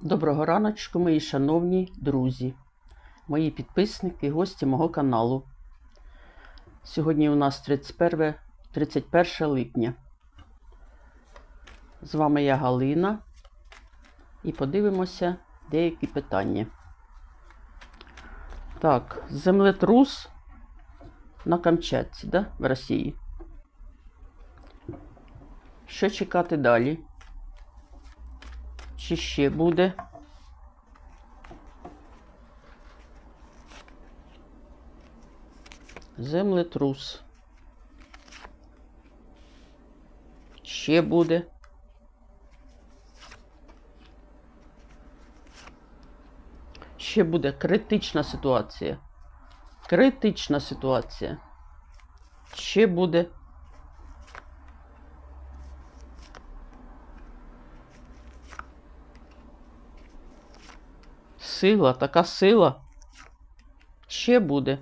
Доброго раночку, мої шановні друзі, мої підписники, гості мого каналу. Сьогодні у нас 31, 31 липня. З вами я Галина і подивимося деякі питання. Так, землетрус на Камчатці, да? в Росії. Що чекати далі? Чи ще буде? Землетрус. Ще буде. Ще буде критична ситуація. Критична ситуація. Ще буде. Сила, така сила. Ще буде.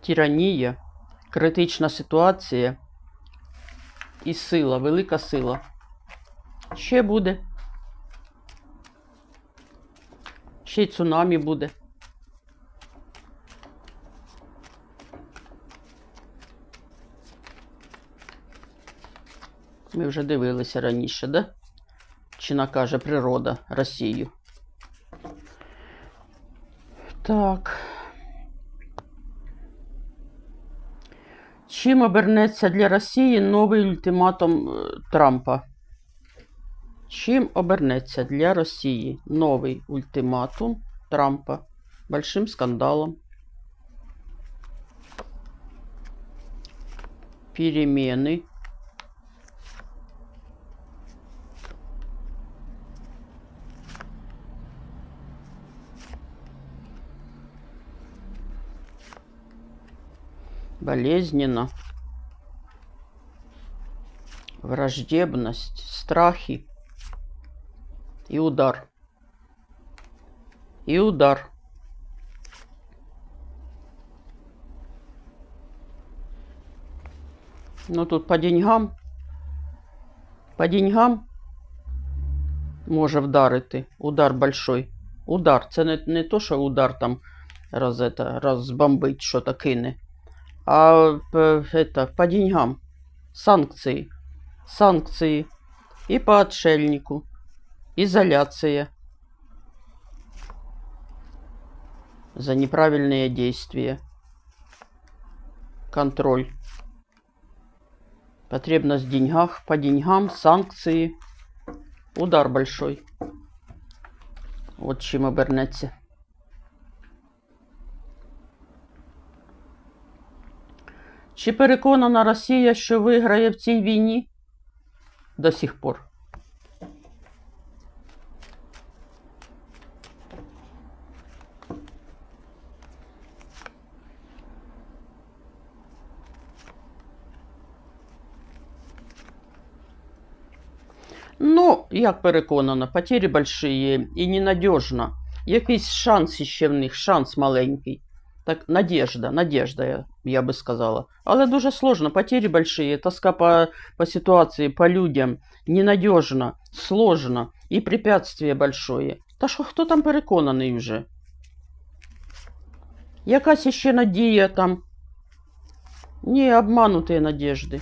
Тиранія, критична ситуація і сила, велика сила. Ще буде. Ще й цунамі буде. Ми вже дивилися раніше, да? Чи накаже природа Росію. Так. Чим обернеться для Росії новий ультиматум е, Трампа? Чим обернеться для Росії новий ультиматум Трампа? Большим скандалом. Перемены. Болезненно, враждебность, страхи и удар. И удар. Ну тут по деньгам. По деньгам може вдарити. Удар большой. Удар. Це не, не то, що удар там роз, это, розбомбить, що-то кине. А п- это, по деньгам. Санкции. Санкции. И по отшельнику. Изоляция. За неправильные действия. Контроль. Потребность в деньгах. По деньгам. Санкции. Удар большой. Вот чим обернеться. Чи переконана Росія, що виграє в цій війні до сих пор? Ну, як переконана, потери большие і ненадежно. Якийсь шанс іще в них, шанс маленький. Так, надежда, надежда, я, я би сказала. Але дуже сложно, потери большие, тоска по, по ситуації, по людям, ненадежно, сложно і препятствие большое. Та що хто там переконаний вже? Якась іще надія там. Ні, обманутые надежди.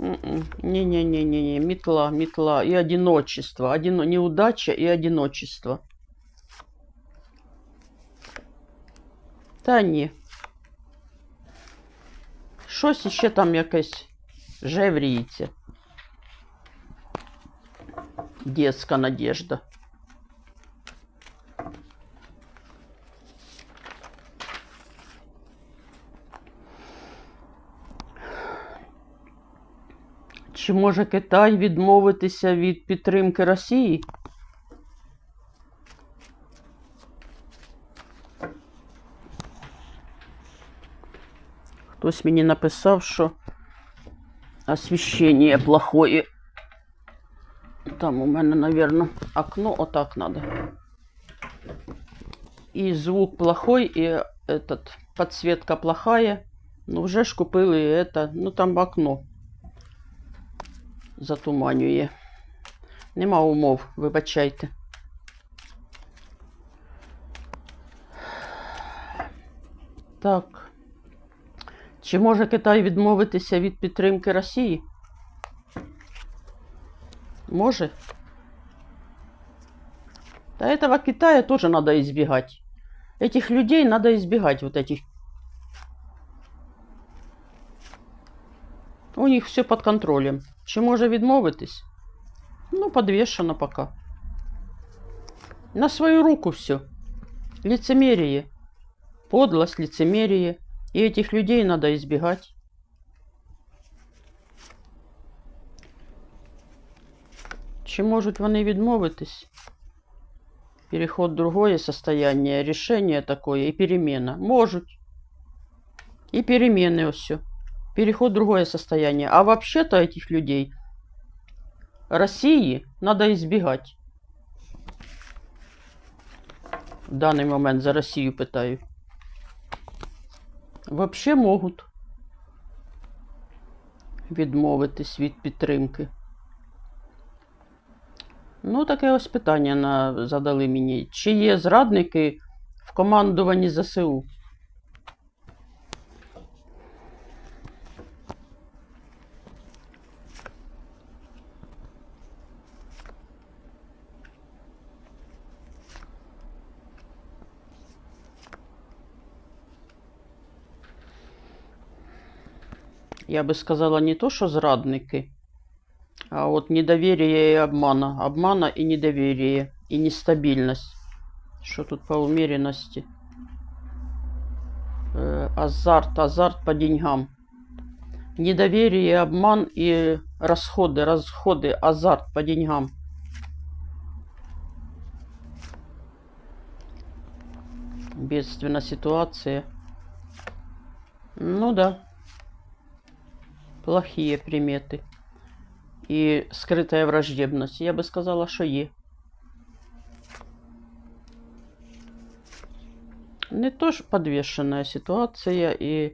М-м. Не-не-не-не-не, метла, метла и одиночество. Одино... Неудача и одиночество. Та ні. Щось іще там якесь жевріється. Детська надежда. Чи може Китай відмовитися від підтримки Росії? Хтось мені написав, що освіщення плохое. Там у мене, наверное, окно отак надо. И звук плохой, и этот, подсветка плохая. Ну, вже ж купили это, ну там окно. затуманює. Нема умов, вибачайте. Так. Чи може Китай відмовитися від підтримки Росії? Може. Да этого Китая тоже надо избегать. Этих людей надо избегать, вот этих. У них все под контролем. Чи може відмовитись? Ну, подвешено пока. На свою руку все. Лицемерие. Подлость, лицемерие. И этих людей надо избегать. Чи можуть вони відмовитись? Переход в другое состояние, решение такое и перемена. Можуть. И перемены все. Переход в другое состояние. А вообще-то этих людей России надо избегать. В данный момент за Россию питаю. Вообще можуть відмовитись від підтримки. Ну, таке ось питання на, задали мені. Чи є зрадники в командуванні ЗСУ? Я бы сказала не то, что зрадники, а вот недоверие и обмана. Обмана и недоверие, и нестабильность. Что тут по умеренности? Э, азарт, азарт по деньгам. Недоверие, обман и расходы, расходы, азарт по деньгам. Бедственная ситуация. Ну да Плохие приметы. И скрытая враждебность. Я бы сказала, что є. Не то ж подвешенная ситуація і,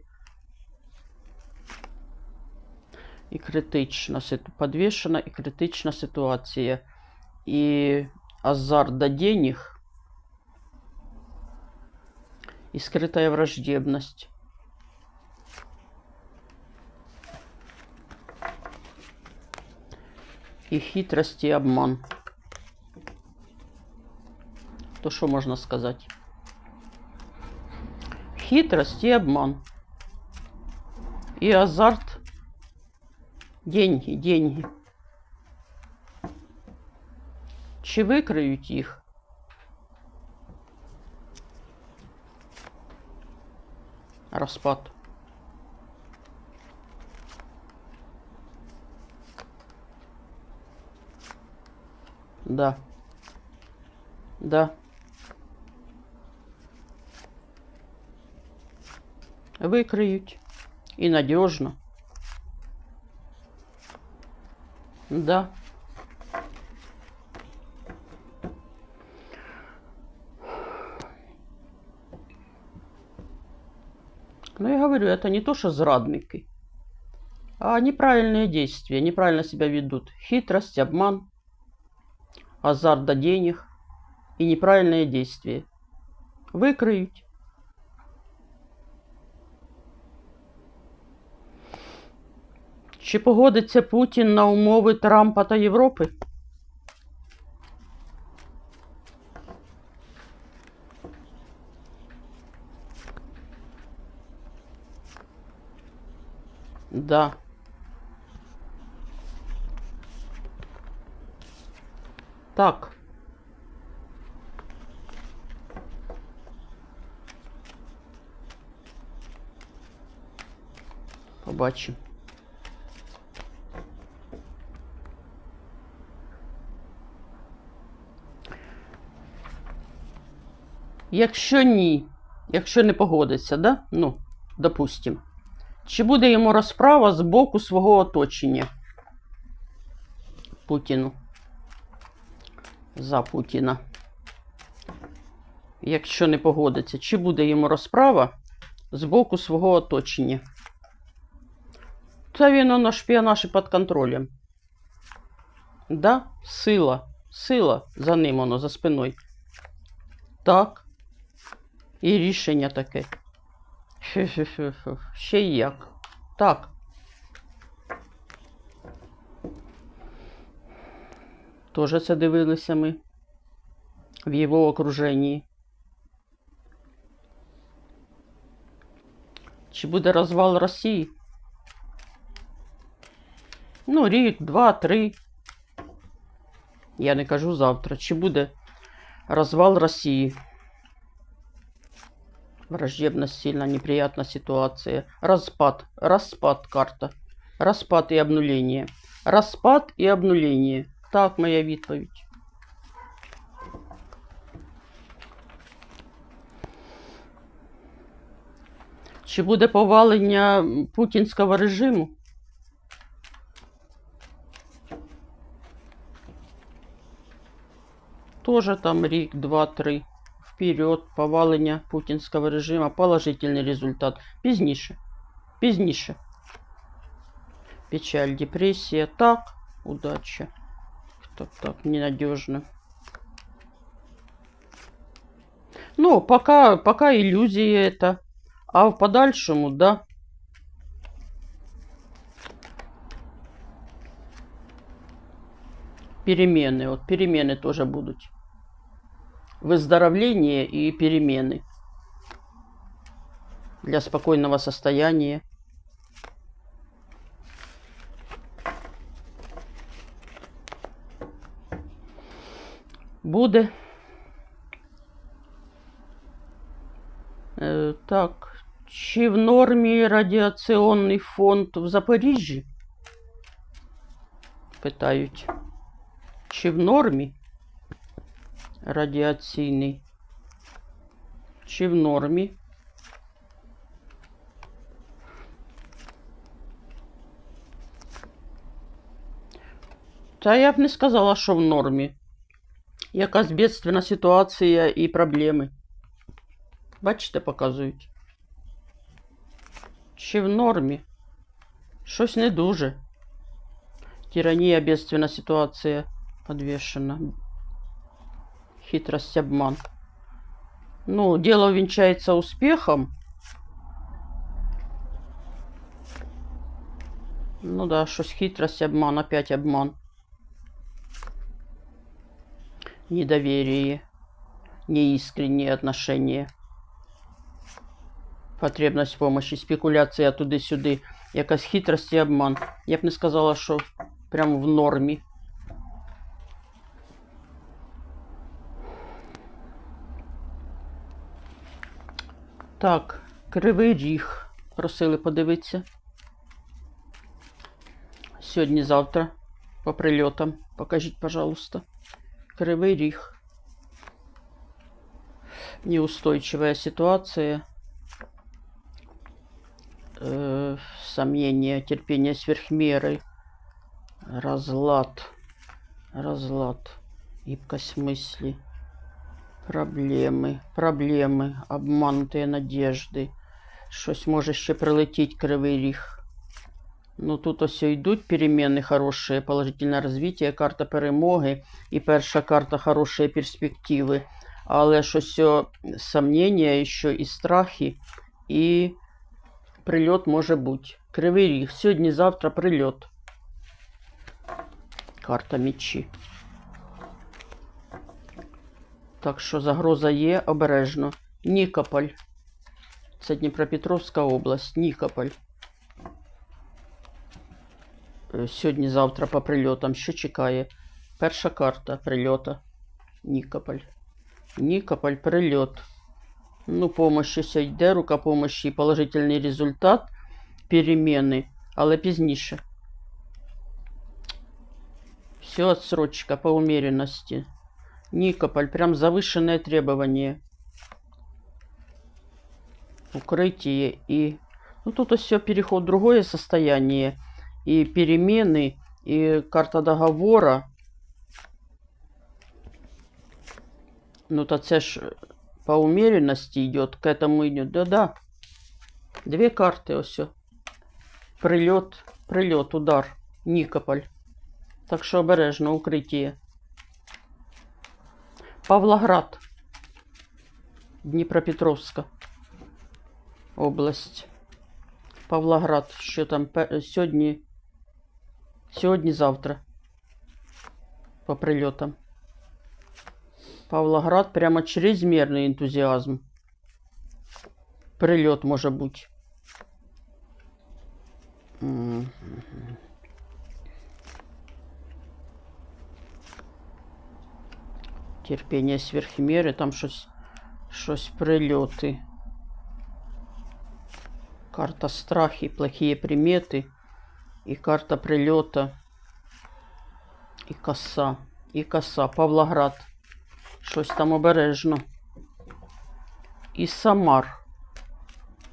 і критична ситу- подвешена і критична ситуація. І азарт до денег, і скрытая враждебность. І хитрость і обман. То що можна сказати? Хитрость і обман. І азарт. Деньги, деньги. Чи викриють їх? Розпад. Да. Да. Викриють. І надіжно. Да. Ну, я говорю, это не то, что зрадники, а неправильные действия, неправильно себя ведут. Хитрость, обман, азарт до денег и неправильные действия. Викриють. Чи погодиться Путін на умови Трампа та Європи? Да. Так. Побачимо. Якщо ні, якщо не погодиться, да? Ну, допустим. Чи буде йому розправа з боку свого оточення? Путіну. За Путіна. Якщо не погодиться, чи буде йому розправа з боку свого оточення? Та він на шпіонаж і під контролем. Да, сила, сила за ним воно, за спиною. Так. І рішення таке. Ще як. Так. Тоже це дивилися ми в його окруженні. Чи буде розвал Росії? Ну, рік, два, три. Я не кажу завтра. Чи буде розвал Росії? Враждебность сильно, неприятная ситуация. Распад. Распад карта. Распад и обнуление. Распад и обнуление. Так, моя відповідь. Чи буде повалення путінського режиму? Тоже там рік, два, три. Вперед, повалення путінського режиму, положительний результат. Пізніше. Пізніше. Печаль, депрессия. Так, удача. Так, так, ненадежно. Ну, пока, пока иллюзия это. А в подальшему, да. Перемены. Вот перемены тоже будут. Выздоровление и перемены. Для спокойного состояния. Буде. Е, так. Чи в нормі радіаційний фонд в Запоріжжі? Питають. Чи в нормі радіаційний? Чи в нормі? Та я б не сказала, що в нормі. Якась бедственна ситуація і проблеми. Бачите, показують. Чи в нормі? Щось не дуже. Тиранія, бедственна ситуація подвешена. Хитрость, обман. Ну, дело венчается успехом. Ну да, щось хитрость, обман, опять обман. Недоверие. Неискренние отношения. Потребность помощи, спекуляція туди-сюди. Якась хитрость і обман. Я б не сказала, що прям в нормі. Так, кривий ріг. Просили подивитися. Сьогодні, завтра. По прильотам. Покажіть, пожалуйста. Кривий ріг. Неустойчивая ситуация. Э, сомнения, терпение сверхмеры. Разлад. Разлад. Гибкость мысли. Проблеми, проблеми, обмануті надежди. Щось може ще прилетіть кривий ріг. Ну тут ось йдуть переміни хороші, положительне розвиття, карта перемоги і перша карта хороші перспективи. Але щось сомнення, ще і страхи, і прильот може бути. Кривий ріг. Сьогодні-завтра прильот. Карта мечі. Так що загроза є обережно. Нікополь. Це Дніпропетровська область. Нікополь. Е, Сьогодні-завтра по прильотам. Що чекає? Перша карта прильота. Нікополь. Нікополь, прильот. Ну, помощь ось йде, рука помощі, положительний результат, переміни, але пізніше. Все отсрочка по умеренности. Никополь, прям завышенное требование. Укрытие и... Ну, тут все переход в другое состояние И перемены, и карта договора. Ну, то це ж по умеренности идет, к этому идет. Да-да. Две карты, все. Прилет, прилет, удар. Никополь. Так що обережно, укриття. Павлоград. Дніпропетровська область. Павлоград. Що там пе- сьогодні? Сьогодні, завтра. По прильотам. Павлоград прямо чрезмерний ентузіазм. Прильот може бути. Мгм. Терпіння сверхміри, там щось, щось прильоти. Карта страхи, плохие приметы. И карта прилета. І коса. І коса. Павлоград. Щось там обережно. І Самар.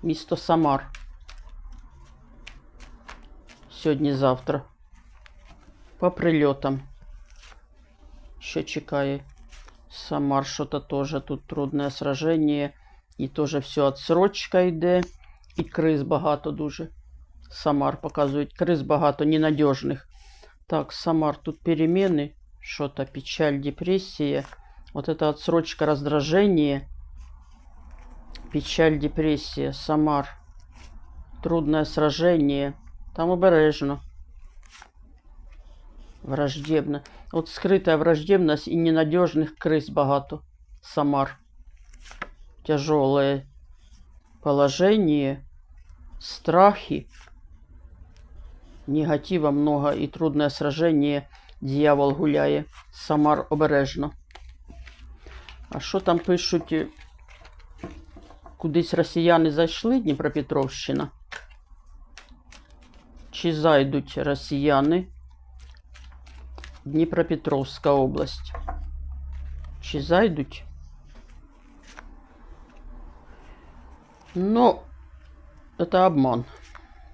Місто Самар. Сьогодні-завтра. По прильотам. Що чекає? Самар, що-то тоже тут трудне сраження. І теж все отсрочка йде. І криз багато дуже. Самар показують. Криз багато, ненадежних. Так, Самар, тут перемены. Что-то печаль, депрессия. Вот это отсрочка, раздражение. Печаль, депрессия. Самар. Трудное сражение. Там обережно. Враждебно. Вот скрытая враждебность и ненадежных крыс багато. Самар. Тяжелое положение. Страхи. Негатива много і трудне сраження. Дьявол гуляє. Самар обережно. А що там пишуть? Кудись росіяни зайшли, Дніпропетровщина? Чи зайдуть росіяни? Дніпропетровська область. Чи зайдуть? Ну, это обман.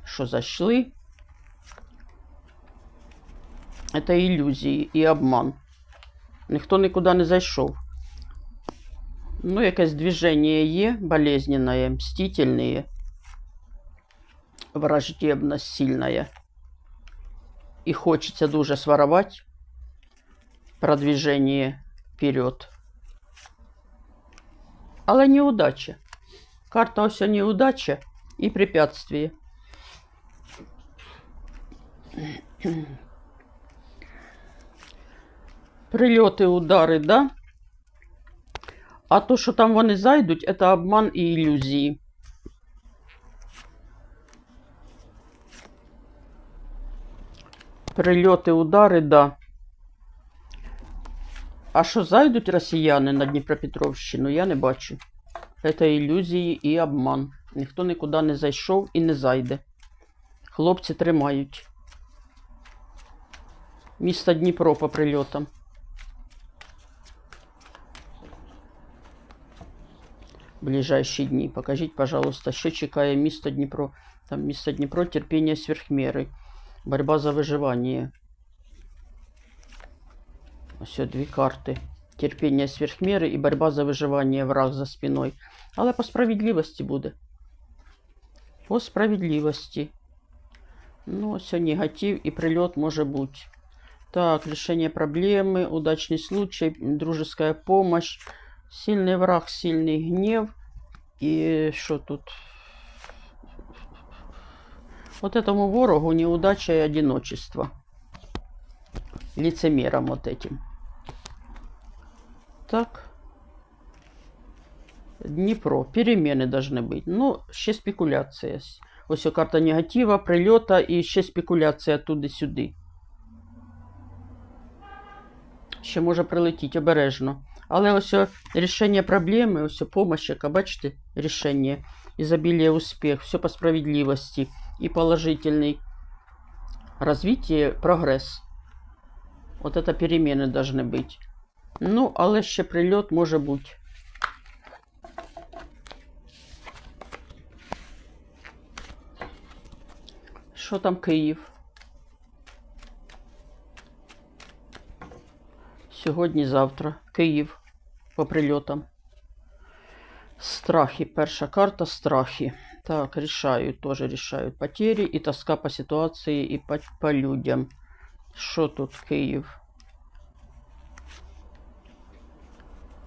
Що зайшли? Это ілюзії і обман. Ніхто нікуди не зайшов. Ну, якесь движення є, болезненное, мстительное, враждебность сильная. І хочеться дуже своровать продвижение вперед. Але неудача. Карта ось неудача і препятствие. Прильоти, удари, да? А то, що там вони зайдуть, це обман і ілюзії. Прильоти, удари, да. А що зайдуть росіяни на Дніпропетровщину, я не бачу. Це ілюзії і обман. Ніхто нікуди не зайшов і не зайде. Хлопці тримають. Місто Дніпро по прильотам. ближайшие дни. Покажите, пожалуйста, що чекає місто Дніпро. Там місто Дніпро, терпіння сверхміри. Борьба за виживання. Ось дві карти. Терпіння сверхміри і борьба за виживання, враг за спиною. Але по справедливості буде. По справедливості. Ну, все негатив і прильот може бути. Так, решение проблемы, удачный случай, дружеская помощь. Сильный враг, сильный гнев. И что тут? Вот этому ворогу неудача и одиночество. Лицемером вот этим. Так. Дніпро. Перемены должны быть. Ну, ще спекуляція. Ось о, карта негатива, прильота і ще спекуляція туди-сюди. Ще може прилетіти обережно. Але ось о, рішення проблеми, ось о, помощь, яка, бачите, рішення, ізобілія, успіх, все по справедливості і положительний развитие, прогрес. От это перемены должны бути. Ну, але ще прильот може бути. Що там Київ? Сьогодні, завтра. Київ по прильотам. Страхи. Перша карта страхи. Так, решают, тоже решают потери и тоска по ситуации и по, по людям. Що тут Київ?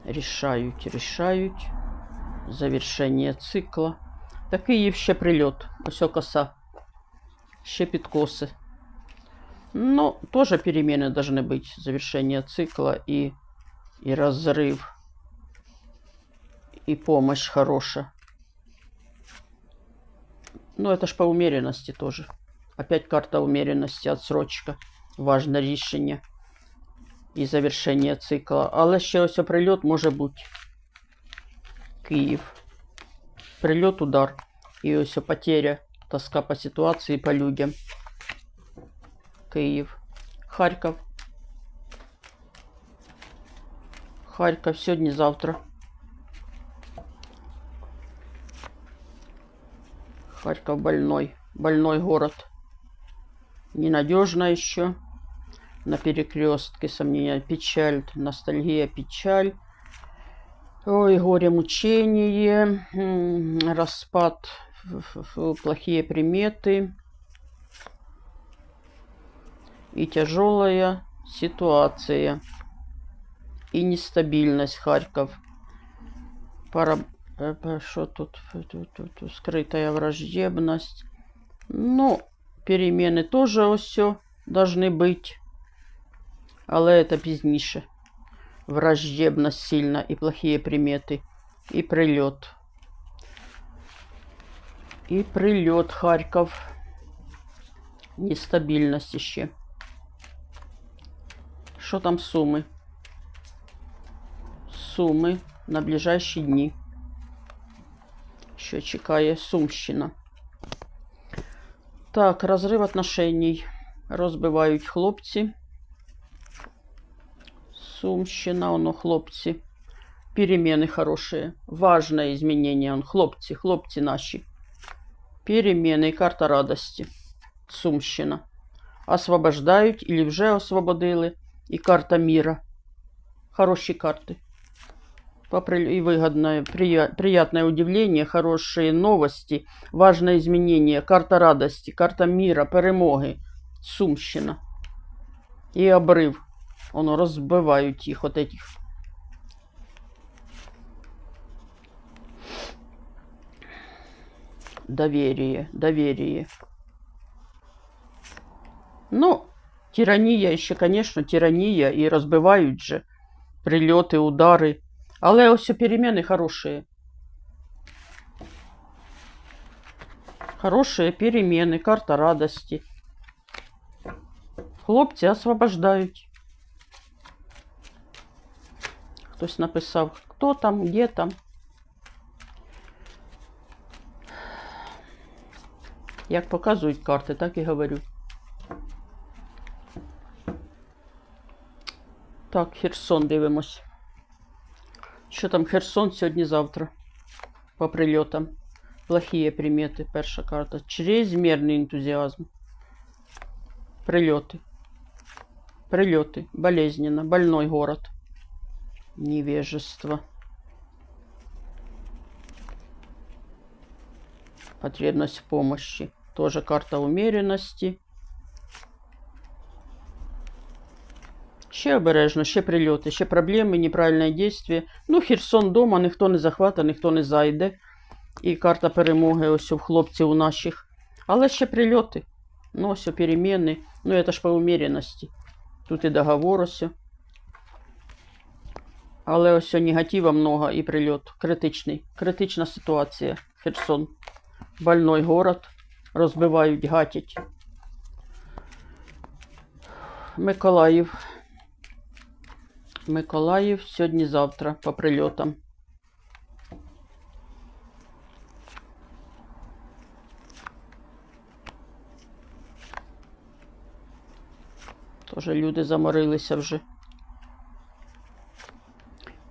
Рішають, рішають. Завершення цикла. Та Київ ще прильот. Ось о коса. Ще підкоси. Ну, тоже перемены должны быть. Завершение цикла и, и разрыв. И помощь хорошая. Ну, это ж по умеренности тоже. Опять карта умеренности, отсрочка. Важне рішення. І завершення цикла. Але ще ось прильот може бути. Київ. Прильот, удар. І ось потеря. Тоска по ситуації, по людям. Київ. Харків. Харків сьогодні-завтра. Харьков больной. Больной город. Ненадежно еще. На перекрестке сомнения, печаль, ностальгия, печаль. Ой, горе, мучение, распад, плохие приметы и тяжелая ситуация и нестабильность Харьков. э, по- Что тут? Фу, ту, ту, ту, Скрытая враждебность. Ну, перемены тоже все должны быть. Але это пізніше. Враждебность сильно и плохие приметы. И прилет. И прилет Харьков. Нестабильность еще. Що там суми? Суми на ближайші дні. Що чекає Сумщина. Так, розрив отношений. Розбивають хлопці. Сумщина, оно хлопці. Перемены хорошие. Важное изменение. Он хлопці, хлопці наші. Перемены и карта радости. Сумщина. Освобождають или вже освободили. И карта мира. Хорошие карты. И выгодное, приятное удивление, хорошие новости, важное изменение, карта радости, карта мира, перемоги, Сумщина. І обрив. Воно розбивають їх от этих. Доверие, доверие. Ну, тирания еще, конечно, тирания і розбивають же прильоти, удари. Але ось перемены хорошие. Хорошие перемены, карта радости. Хлопці освобождають. Хтось написав, хто там, де там. Як показують карти, так і говорю. Так, Херсон дивимось. Що там Херсон сьогодні-завтра? По прильотам. Плохие примети. Перша карта. Чрезмерний ентузіазм. Прильоти. Прильоти. Болезненно. Больной город. Невежество. Потребность помощи. Тоже карта умеренности. Ще обережно, ще прильоти, ще проблеми, неправильне дійство. Ну, Херсон дома, ніхто не захвата, ніхто не зайде. І карта перемоги ось у хлопців у наших. Але ще прильоти. Ну, ось переміни. Ну, це ж по умеренності. Тут і договор ось. Але ось негатива много і прильот. Критичний. Критична ситуація. Херсон. Больной город. Розбивають, гатять. Миколаїв. Миколаїв сьогодні-завтра по прильотам. Тоже люди заморилися вже.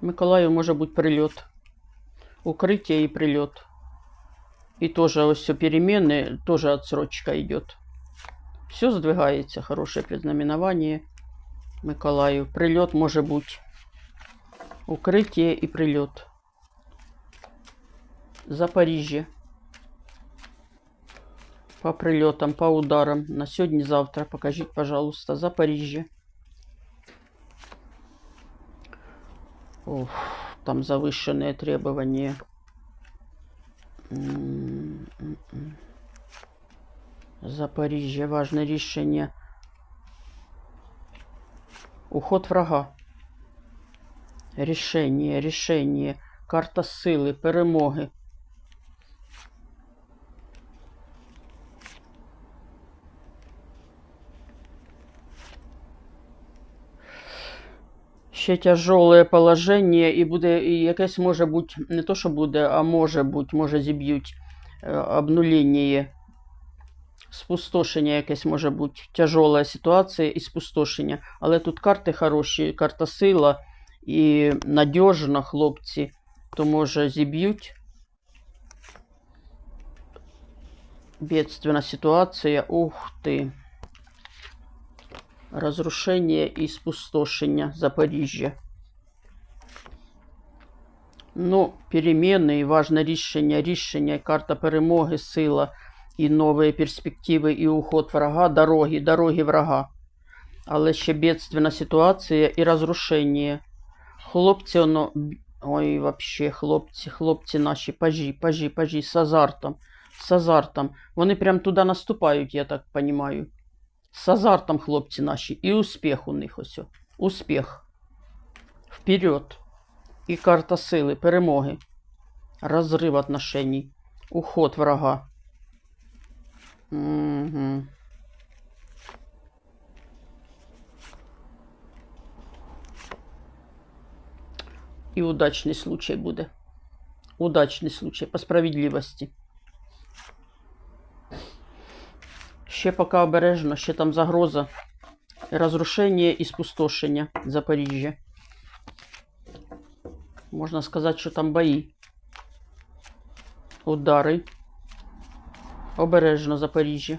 Миколаїв може бути прильот. Укриття і прильот. І теж ось все перемены, тоже отсрочка идет. Все сдвигается, хорошее предзнаменование. Миколаїв. Прильот може бути. Укриття і прильот. Запоріжжя. По прильотам, по ударам. На сьогодні-завтра. Покажіть, пожалуйста, Запоріжжя. Уф, там завышенные требования. М, м, м. Запоріжжя, важне рішення. Уход врага. Рішення, рішення. Карта сили, перемоги. Ще тяжеле положення, і буде, і якесь може бути, не то, що буде, а може бути, може зіб'ють е, обнулення, спустошення якесь може бути, тяжела ситуація і спустошення. Але тут карти хороші, карта сила і надіжно, хлопці, то може зіб'ють. Бедственна ситуація. Ух ти. Разрушення і спустошення Запоріжжя. Ну, переміни і важне рішення, рішення, карта перемоги, сила і нові перспективи, і уход врага, дороги, дороги врага. Але ще бедственна ситуація і розрушення. Хлопці, воно. Ой, вообще, хлопці, хлопці наші, пажі, пажі, пажі, з азартом, з азартом. Вони прям туди наступають, я так розумію. З азартом, хлопці наші, і успіх у них ось. Успіх. Вперед. І карта сили, перемоги. Розрив отношений. Уход врага. Угу. І удачний случай буде. Удачний случай по справедливості. Ще поки обережно, ще там загроза. Розрушення і спустошення Запоріжжя. Можна сказати, що там бої. Удари. Обережно Запоріжжя.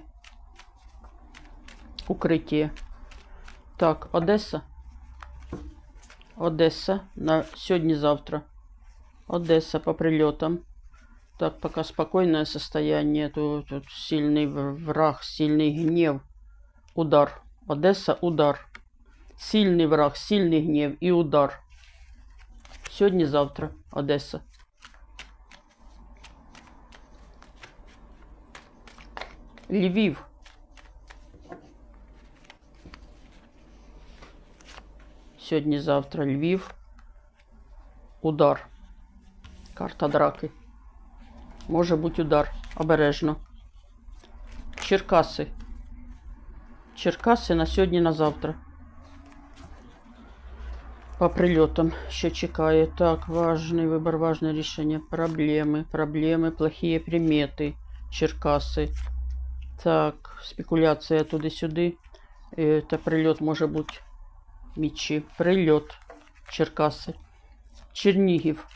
Укриття. Так, Одеса. Одеса на сьогодні-завтра. Одесса по прилетам. Так, пока спокойное состояние. Тут, тут сильный в- враг, сильный гнев. Удар. Одесса, удар. Сильный враг, сильный гнев и удар. Сьогодні-завтра. Одеса. Львів. Сьогодні-завтра Львів. Удар. Карта драки. Може бути удар. Обережно. Черкаси. Черкаси на сьогодні на завтра. По прильотам, що чекає. Так, важний вибір, важне рішення. Проблеми, проблеми, плохі примети. Черкаси. Так, спекуляція туди-сюди. Е, Та прильот може бути. Мічі. Прильот. Черкаси. Чернігів.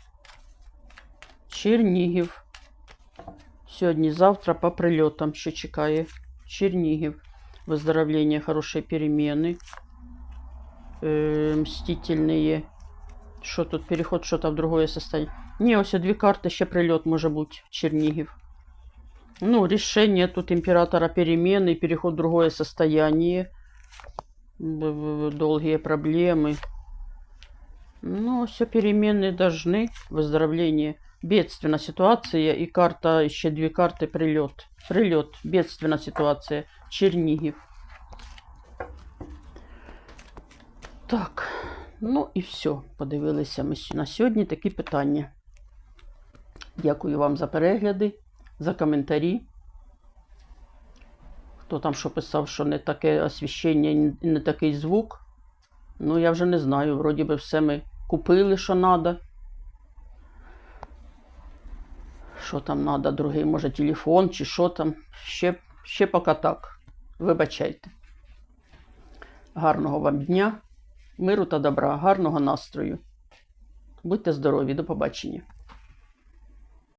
Чернігів. Сьогодні, завтра по прильотам, що чекає. Чернігів. Выздоровление, хорошие перемены. Э, мстительные. Що тут? Переход що-то в другое состояние. Ні, ось дві карти, ще прильот може бути. Чернігів. Ну, решение тут императора перемены, переход в другое состояние. Б- б- Долгие проблемы. Ну, все перемены должны. Выздоровление. Бедственная ситуация. И карта, еще две карты, прилет. Прилет. Бедственная ситуация. Чернігів. Так. Ну і все. Подивилися ми с- на сьогодні такі питання. Дякую вам за перегляди, за коментарі. Хто там що писав, що не таке освіщення не такий звук. Ну, я вже не знаю. Вроді би все ми купили, що треба. Що там треба, другий, може, телефон чи що там. Ще, ще поки так. Вибачайте. Гарного вам дня, миру та добра, гарного настрою. Будьте здорові, до побачення.